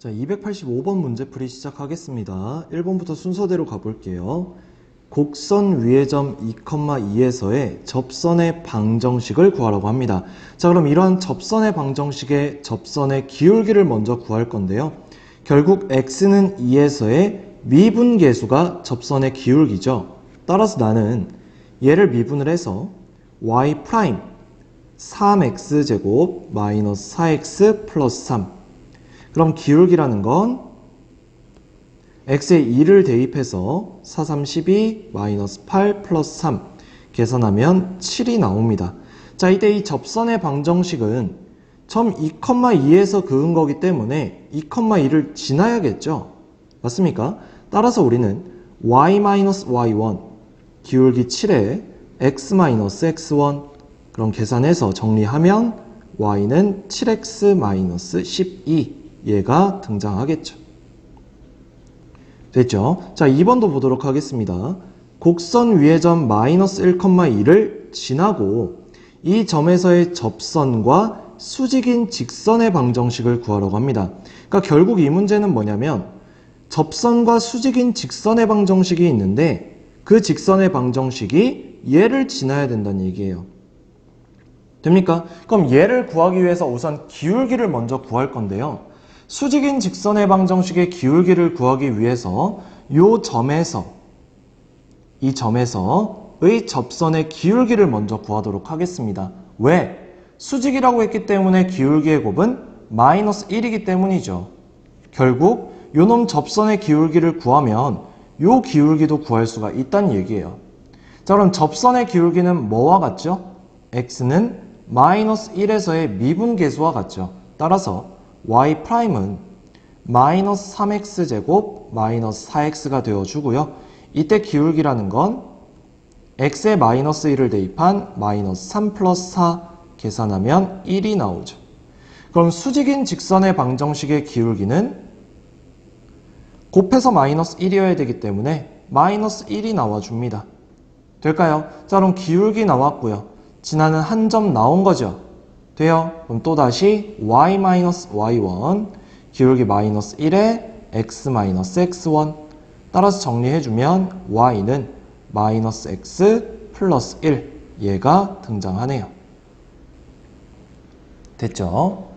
자, 285번 문제풀이 시작하겠습니다. 1번부터 순서대로 가볼게요. 곡선 위의 점 2,2에서의 접선의 방정식을 구하라고 합니다. 자, 그럼 이러한 접선의 방정식의 접선의 기울기를 먼저 구할 건데요. 결국 x는 2에서의 미분계수가 접선의 기울기죠. 따라서 나는 얘를 미분을 해서 y 프라임 3x제곱 마이너스 4x 플러스 3 그럼 기울기라는 건 x에 2를 대입해서 4, 3, 12, 마이너스 8 플러스 3 계산하면 7이 나옵니다. 자, 이때 이 접선의 방정식은 처음 2,2에서 그은 거기 때문에 2,2를 지나야겠죠? 맞습니까? 따라서 우리는 y-y1 기울기 7에 x-x1 그럼 계산해서 정리하면 y는 7x-12 얘가 등장하겠죠. 됐죠? 자, 2번도 보도록 하겠습니다. 곡선 위의 점 마이너스 1,2를 지나고 이 점에서의 접선과 수직인 직선의 방정식을 구하라고 합니다. 그러니까 결국 이 문제는 뭐냐면 접선과 수직인 직선의 방정식이 있는데 그 직선의 방정식이 얘를 지나야 된다는 얘기예요. 됩니까? 그럼 얘를 구하기 위해서 우선 기울기를 먼저 구할 건데요. 수직인 직선의 방정식의 기울기를 구하기 위해서 요 점에서 이 점에서의 접선의 기울기를 먼저 구하도록 하겠습니다. 왜? 수직이라고 했기 때문에 기울기의 곱은 마이너스 1이기 때문이죠. 결국 요놈 접선의 기울기를 구하면 요 기울기도 구할 수가 있다는 얘기예요. 자 그럼 접선의 기울기는 뭐와 같죠? x는 마이너스 1에서의 미분계수와 같죠. 따라서 y 프라임은 마이너스 3x 제곱 마이너스 4x가 되어주고요. 이때 기울기라는 건 x에 마이너스 1을 대입한 마이너스 3 플러스 4 계산하면 1이 나오죠. 그럼 수직인 직선의 방정식의 기울기는 곱해서 마이너스 1이어야 되기 때문에 마이너스 1이 나와줍니다. 될까요? 자 그럼 기울기 나왔고요. 지나는 한 점 나온 거죠. 돼요? 그럼 또다시 y-y1 기울기 마이너스 1에 x-x1 따라서 정리해주면 y는 마이너스 x 플러스 1 얘가 등장하네요. 됐죠?